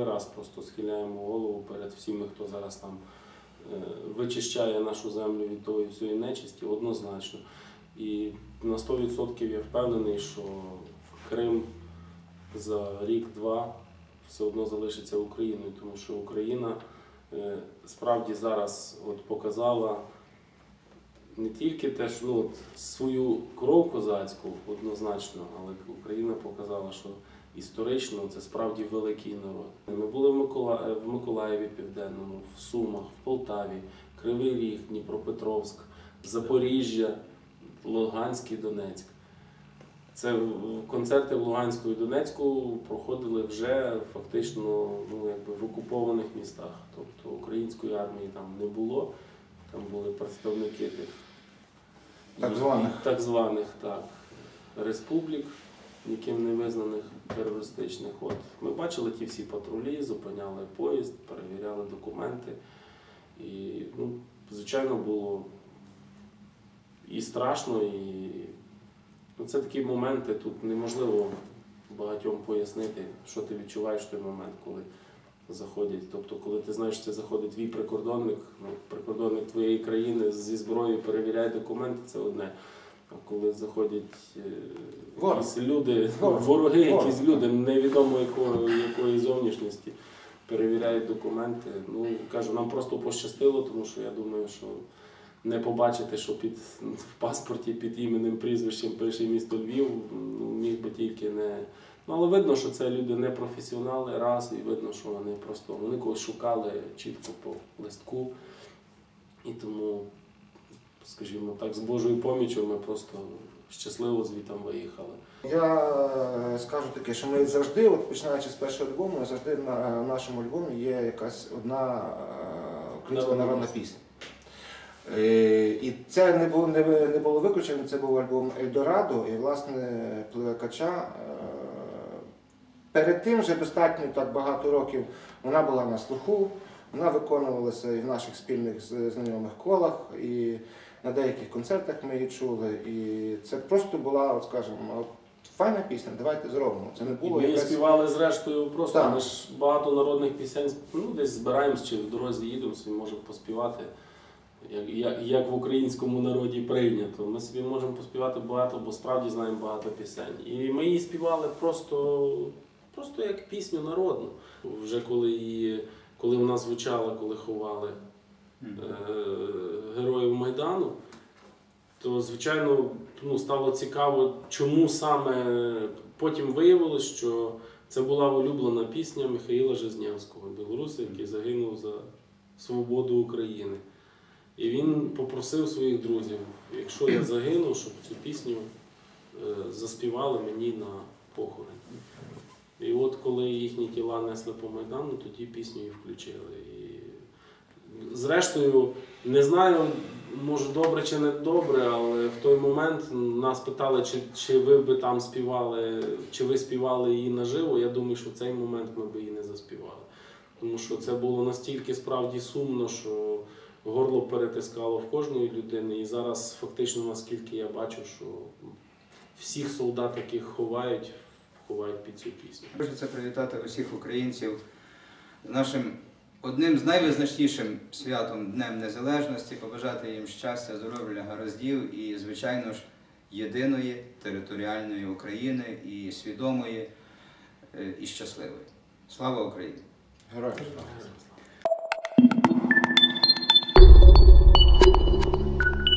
черговий раз просто схиляємо голову перед всіми, хто зараз там е, вичищає нашу землю від тої всієї нечисті, однозначно. І на 100% я впевнений, що Крим за рік-два все одно залишиться Україною, тому що Україна е, справді зараз от показала не тільки те, що ну, свою кров козацьку однозначно, але Україна показала, що історично це справді великий народ. Ми були в, Микола... в Миколаєві Південному, в Сумах, в Полтаві, Кривий Ріг, Дніпропетровськ, Запоріжжя, Луганськ і Донецьк. Це концерти в Луганську і Донецьку проходили вже фактично ну, якби в окупованих містах. Тобто української армії там не було, там були представники тих Так званих. так званих так, республік, ніким не визнаних терористичних. От ми бачили ті всі патрулі, зупиняли поїзд, перевіряли документи. І, ну, звичайно, було і страшно, і ну, це такі моменти, тут неможливо багатьом пояснити, що ти відчуваєш в той момент, коли заходять. Тобто, коли ти знаєш, що це заходить твій прикордонник, ну, прикордонник твоєї країни зі зброєю перевіряє документи, це одне. А коли заходять е, якісь люди, Ворог. вороги, Ворог, якісь люди невідомо якої, якої зовнішності перевіряють документи. Ну кажу, нам просто пощастило, тому що я думаю, що не побачити, що під в паспорті під іменем, прізвищем пише місто Львів, ну, міг би тільки не. Ну, але видно, що це люди не професіонали, раз, і видно, що вони просто вони когось шукали чітко по листку. І тому, скажімо так, з Божою помічю ми просто щасливо звітом виїхали. Я е, скажу таке, що ми завжди, от починаючи з першого альбому, завжди на нашому альбомі є якась одна е, українська Народна пісня. Е, І це не було, не, не було виключено, це був альбом Ельдорадо, і власне пливакача. е, Перед тим вже достатньо так багато років вона була на слуху, вона виконувалася і в наших спільних знайомих колах, і на деяких концертах ми її чули. І це просто була, от скажімо, файна пісня, давайте зробимо. Це не І було ми її якась... співали зрештою просто. Так. Ми ж багато народних пісень ну, десь збираємось чи в дорозі їдемо, собі можемо поспівати. Як, як, як в українському народі прийнято. Ми собі можемо поспівати багато, бо справді знаємо багато пісень. І ми її співали просто, просто як пісню народну. Вже коли її, коли вона звучала, коли ховали героїв Майдану, то звичайно ну, стало цікаво, чому саме потім виявилось, що це була улюблена пісня Михаїла Жизнявського, білоруса, який загинув за свободу України. І він попросив своїх друзів, якщо я загину, щоб цю пісню е, заспівали мені на похорон. І от коли їхні тіла несли по Майдану, тоді пісню і включили. Зрештою, не знаю, може добре чи не добре, але в той момент нас питали, чи, чи ви би там співали, чи ви співали її наживо. Я думаю, що в цей момент ми би її не заспівали. Тому що це було настільки справді сумно, що горло перетискало в кожної людини. І зараз фактично, наскільки я бачу, що всіх солдат, яких ховають, ховають під цю пісню. Хочеться привітати усіх українців з нашим одним з найвизначнішим святом Днем Незалежності, побажати їм щастя, здоров'я, гараздів і, звичайно ж, єдиної територіальної України і свідомої е, і щасливої. Слава Україні! Героям слава.